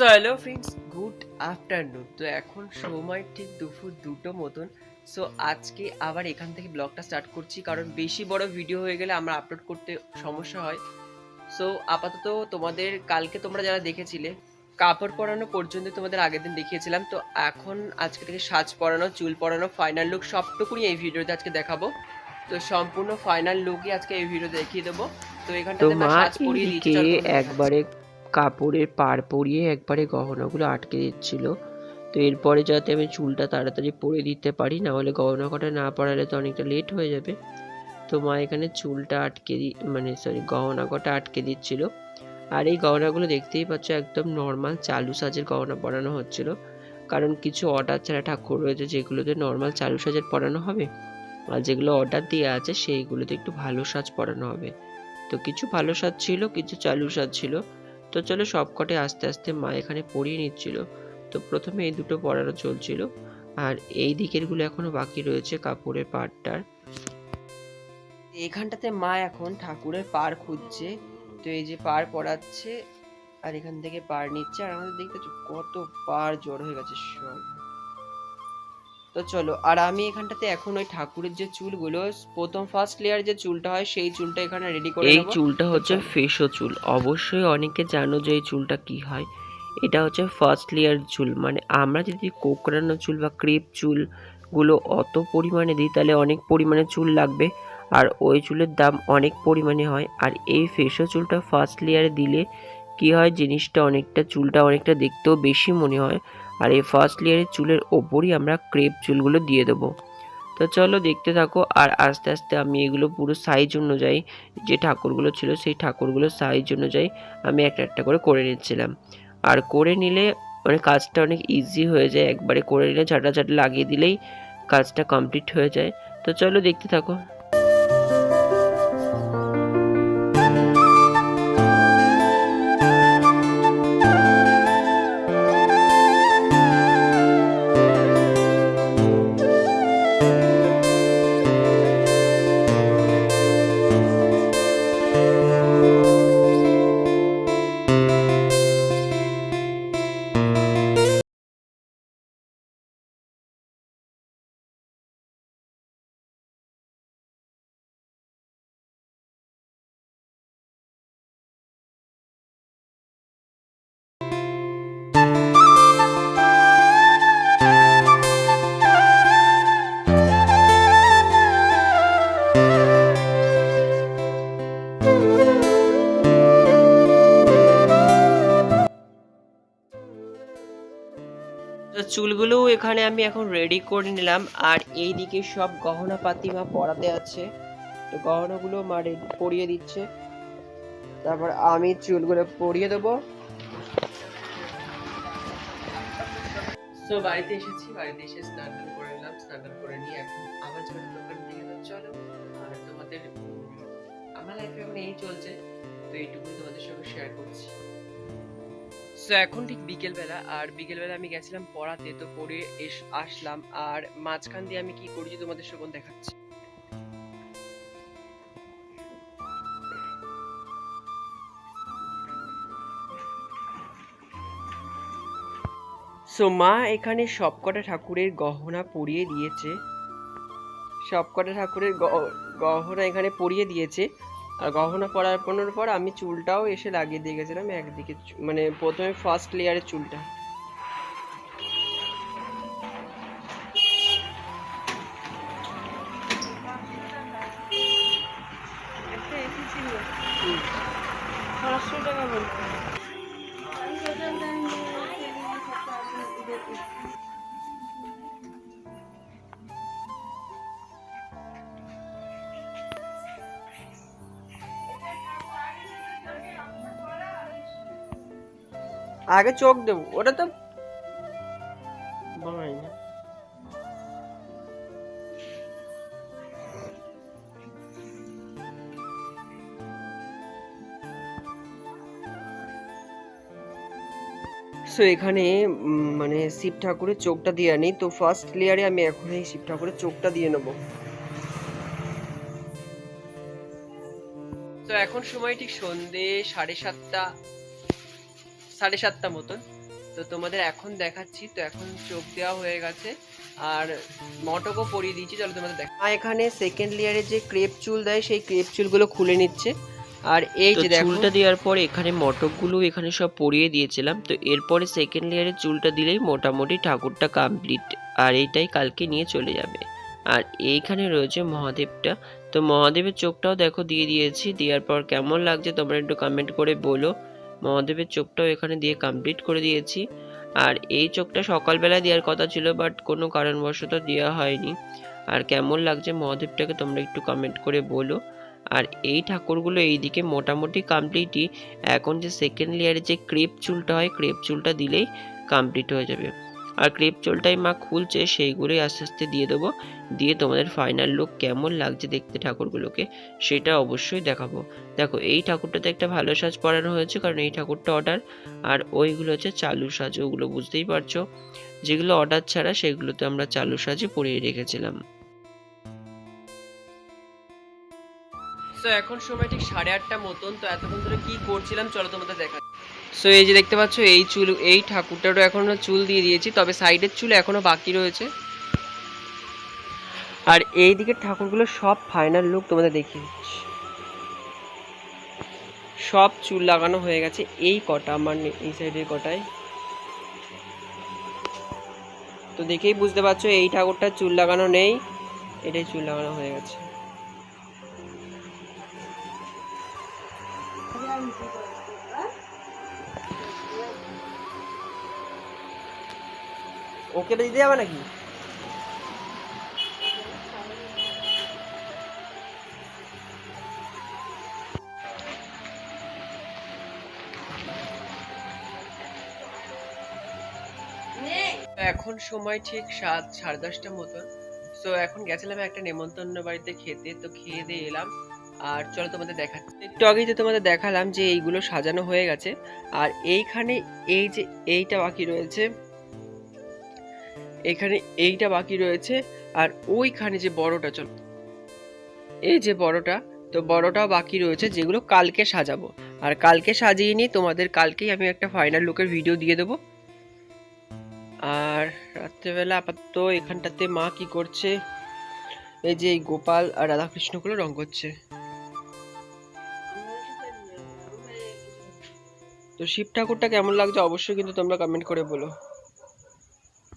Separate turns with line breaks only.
So hello friends good afternoon তো এখন সময় ঠিক দুপুর দুটো মতন। সো আজকে আবার এখান থেকে ব্লগটা স্টার্ট করছি কারণ বেশি বড় ভিডিও হয়ে গেলে আমরা আপলোড করতে সমস্যা হয়। সো আপাতত তোমাদের কালকে তোমরা যারা দেখেছিলে কাপড় পরানো পর্যন্ত তোমাদের আগের দিন দেখিয়েছিলাম। তো এখন আজকে থেকে সাজ পরানো চুল পরানো ফাইনাল লুক সবটুকুনি এই ভিডিওতে আজকে দেখাবো। তো সম্পূর্ণ ফাইনাল লুকই আজকে এই ভিডিও দেখিয়ে দেবো। তো এখানটাতে সাজ পরিয়ে দিয়েছে
একবারে কাপড়ের পাড় পরিয়ে একবারে গহনাগুলো আটকে দিচ্ছিল। তো এরপরে যাতে আমি চুলটা তাড়াতাড়ি পরে দিতে পারি, না হলে গহনা কটা না পরালে তো অনেকটা লেট হয়ে যাবে। তো মা এখানে চুলটা আটকে দি মানে সরি গহনা কটা আটকে দিচ্ছিল। আর এই গহনাগুলো দেখতেই পাচ্ছ একদম নর্মাল চালু সাজের গহনা পরানো হচ্ছিল। কারণ কিছু অর্ডার ছাড়া ঠাকুর রয়েছে যেগুলোতে নর্মাল চালু সাজের পরানো হবে, আর যেগুলো অর্ডার দেওয়া আছে সেইগুলোতে একটু ভালো সাজ পরানো হবে। তো কিছু ভালো সাজ ছিল, কিছু চালু সাজ ছিল। তো চলো সবকটে আস্তে আস্তে মা এখানে পড়িয়ে নিচ্ছিল। তো প্রথমে এই দুটো পড়ানো চলছিল। আর এই দিকেরগুলো এখনও বাকি রয়েছে কাপড়ের পাড়টার।
এখানটাতে মা এখন ঠাকুরের পার খুঁজছে। তো এই যে পার পড়াচ্ছে, আর এখান থেকে পার নিচ্ছে। আর আমাদের দেখতে কত পার জড় হয়ে গেছে সব। তো চলো আর আমি এখানটাতে এখন ওই ঠাকুরের যে চুলগুলো প্রথম ফার্স্ট লেয়ার যে চুলটা হয় সেই চুলটা এখানে রেডি করে
এই চুলটা হচ্ছে ফেসো চুল। অবশ্যই অনেকে জানো যে এই চুলটা কি হয়। এটা হচ্ছে ফার্স্ট লেয়ার চুল। মানে আমরা যদি কোকড়ানো চুল বা ক্রেপ চুলগুলো অত পরিমাণে দিই তাহলে অনেক পরিমাণে চুল লাগবে। আর ওই চুলের দাম অনেক পরিমাণে হয়। আর এই ফেসো চুলটা ফার্স্ট লেয়ারে দিলে কি হয় জিনিসটা অনেকটা চুলটা অনেকটা দেখতেও বেশি মনে হয়। আর এই ফার্স্ট লেয়ারের চুলের ওপরই আমরা ক্রেপ চুলগুলো দিয়ে দেবো। তো চলো দেখতে থাকো, আর আস্তে আস্তে আমি এগুলো পুরো সাইজ অনুযায়ী, যে ঠাকুরগুলো ছিল সেই ঠাকুরগুলোর সাইজ অনুযায়ী আমি একটা একটা করে করে নিচ্ছিলাম। আর করে নিলে মানে কাজটা অনেক ইজি হয়ে যায়, একবারে করে নিলে ঝাঁটা ঝাঁটা লাগিয়ে দিলেই কাজটা কমপ্লিট হয়ে যায়। তো চলো দেখতে থাকো।
তো চুলগুলো এখানে আমি এখন রেডি করে নিলাম। আর এই দিকে সব গহনা পাতি মা পরাতে আছে। তো গহনাগুলো মা পরিয়ে দিচ্ছে। তারপর আমি চুলগুলো পরিয়ে দেবো। তো বাড়িতে এসেছি। বাড়িতে এসে স্নান করে নিলাম। স্নান করে নিয়ে এখন আবার যাবে দোকান থেকে। তো চলো, আর তোমাদের, আমার লাইফে এখন এই চলছে। তো এইটুকুই তোমাদের সঙ্গে শেয়ার করছি। সো এখন ঠিক বিকেলবেলা, আর বিকেলবেলা আমি গেছিলাম পড়াতে তো পড়ে এস, আসলাম। আর মাঝখান দিয়ে আমি কি করেছি তোমাদের সঙ্গে দেখাচ্ছি। সো মা এখানে সবকটা ঠাকুরের গহনা পরিয়ে দিয়েছে। সবকটা ঠাকুরের গহনা এখানে পরিয়ে দিয়েছে। আর গহনা পরার পরানোর পর আমি চুলটাও এসে লাগিয়ে দিয়ে গেছিলাম একদিকে মানে প্রথমে ফার্স্ট লেয়ারের চুলটা। আগে চোখ দেবো ওটা তো না সো এখানে মানে শিব ঠাকুরের চোখটা দিয়ে আনি। তো ফার্স্ট লেয়ারে আমি এখন এই শিব ঠাকুরের চোখটা দিয়ে নেব। তো এখন সময় ঠিক সন্ধে সাড়ে সাতটা। সাড়ে সাতটা মতন। তো তোমাদের এখন দেখাচ্ছি তো এখন চোখ দেওয়া হয়ে গেছে। আর মটকও পরিয়ে দিয়েছি চলো তোমাদের দেখ মা এখানে সেকেন্ড লেয়ারে যে ক্রেপ চুল দেয় সেই ক্রেপ চুলগুলো খুলে নিচ্ছে। আর এই যে দেখো
চুলটা দেওয়ার পর এখানে মটকগুলো এখানে সব পরিয়ে দিয়েছিলাম। তো এরপরে সেকেন্ড লেয়ারে চুলটা দিলেই মোটামুটি ঠাকুরটা কমপ্লিট আর এইটাই কালকে নিয়ে চলে যাবে। আর এইখানে রয়েছে মহাদেবটা। তো মহাদেবের চোখটাও দেখো দিয়ে দিয়েছি। দেওয়ার পর কেমন লাগছে তোমরা একটু কমেন্ট করে বলো। মহাদেবের চোখটাও এখানে দিয়ে কমপ্লিট করে দিয়েছি। আর এই চোখটা সকালবেলা দেওয়ার কথা ছিল বাট কোনো কারণবশত দেওয়া হয়নি। আর কেমন লাগছে মহাদেবটাকে তোমরা একটু কমেন্ট করে বলো। আর এই ঠাকুরগুলো এইদিকে মোটামুটি কমপ্লিটই এখন যে সেকেন্ড লেয়ারে যে ক্রেপ চুলটা হয় ক্রেপ চুলটা দিলেই কমপ্লিট হয়ে যাবে। আর ক্রেপ চোলটাই মা খুলছে, সেইগুলোই আস্তে আস্তে দিয়ে দেবো। দিয়ে তোমাদের ফাইনাল লুক কেমন লাগছে দেখতে ঠাকুরগুলোকে, সেটা অবশ্যই দেখাবো। দেখো, এই ঠাকুরটাতে একটা ভালো সাজ পরানো হয়েছে, কারণ এই ঠাকুরটা অর্ডার আর ওইগুলো হচ্ছে চালু সাজ, ওগুলো বুঝতেই পারছ। যেগুলো অর্ডার ছাড়া সেগুলোতে আমরা চালু সাজে পরিয়ে রেখেছিলাম।
সো এখন সময় ঠিক সাড়ে আটটা মতন, তো এতক্ষণ ধরে কি করছিলাম, চলো তোমাদের দেখা সো এই যে দেখতে পাচ্ছ, এই চুল, এই ঠাকুরটারও এখনও চুল দিয়ে দিয়েছি, তবে সাইডের চুল এখনও বাকি রয়েছে। আর এই দিকের ঠাকুরগুলো সব ফাইনাল লুক তোমাদের দেখিয়ে দিচ্ছি। সব চুল লাগানো হয়ে গেছে, এই কটা, আমার এই সাইডের কটায় তো দেখেই বুঝতে পারছ, এই ঠাকুরটার চুল লাগানো নেই, এটাই চুল লাগানো হয়ে গেছে। ওকে দিতে যাবে নাকি? এখন সময় ঠিক সাত, সাড়ে দশটার মতন। সো এখন গেছিলাম একটা নেমন্তন্ন বাড়িতে খেতে, তো খেয়ে দিয়ে এলাম। আর চলো তোমাদের দেখাচ্ছি একটু আগেই তো তোমাদের দেখালাম যে এইগুলো সাজানো হয়ে গেছে, আর এইখানে এই যে এইটা বাকি রয়েছে, এখানে এইটা বাকি রয়েছে, আর ওইখানে যে বড়টা, চলো। এই যে বড়টা, তো বড়টাও বাকি রয়েছে যেগুলো কালকে সাজাবো। আর কালকে সাজিয়ে নিয়ে তোমাদের কালকেই আমি একটা ফাইনাল লুকের ভিডিও দিয়ে দেবো। আর রাত্রেবেলা আপাতত এখানটাতে মা কি করছে, এই যে গোপাল আর রাধাকৃষ্ণগুলো রং করছে। তো শিব ঠাকুরটা কেমন লাগছে অবশ্যই কিন্তু তোমরা কমেন্ট করে বলো।